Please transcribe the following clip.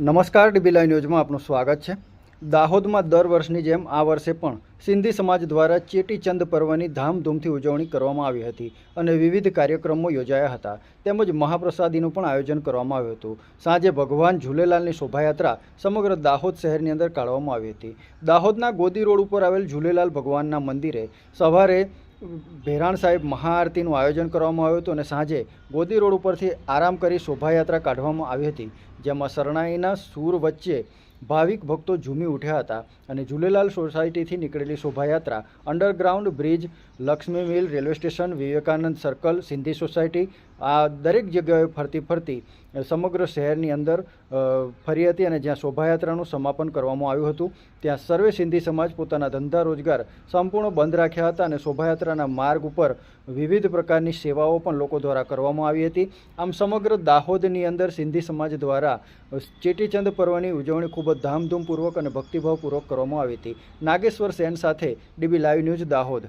નમસ્કાર dB live ન્યૂઝમાં આપનું સ્વાગત છે. દાહોદમાં દર વર્ષની જેમ આ વર્ષે પણ સિંધી સમાજ દ્વારા ચેટીચંદ પર્વની ધામધૂમથી ઉજવણી કરવામાં આવી હતી અને વિવિધ કાર્યક્રમો યોજાયા હતા. તેમજ મહાપ્રસાદીનું પણ આયોજન કરવામાં આવ્યું હતું. સાંજે ભગવાન ઝૂલેલાલની શોભાયાત્રા સમગ્ર દાહોદ શહેરની અંદર કાઢવામાં આવી હતી. દાહોદના ગોદી રોડ ઉપર આવેલ ઝૂલેલાલ ભગવાનના મંદિરે સવારે ભેરાણ સાહેબ મહાઆરતીનું આયોજન કરવામાં આવ્યું હતું અને સાંજે ગોદી રોડ ઉપરથી આરામ કરી શોભાયાત્રા કાઢવામાં આવી હતી, જેમાં શરણાઈના સૂર વચ્ચે ભાવિક ભક્તો ઝૂમી ઉઠ્યા હતા અને ઝૂલેલાલ સોસાયટીથી નીકળેલી શોભાયાત્રા underground bridge Lakshmi mill railway station Vivekananda circle Sindhi society આ દરેક જગ્યાએ ફરતી ફરતી સમગ્ર શહેરની અંદર ફરી હતી અને જ્યાં શોભાયાત્રાનું સમાપન કરવામાં આવ્યું હતું, ત્યાં સર્વે સિંધી સમાજ પોતાના ધંધા રોજગાર સંપૂર્ણ બંધ રાખ્યા હતા અને શોભાયાત્રાના માર્ગ ઉપર વિવિધ પ્રકારની સેવાઓ પણ લોકો દ્વારા કરવામાં આવી હતી. આમ સમગ્ર દાહોદની અંદર સિંધી સમાજ દ્વારા ચેટીચંદ પર્વની ઉજવણી ખૂબ ધામધૂમપૂર્વક અને ભક્તિભાવપૂર્વક કરવામાં આવી હતી. નાગેશ્વર સેન સાથે ડીબી લાઈવ ન્યૂઝ દાહોદ.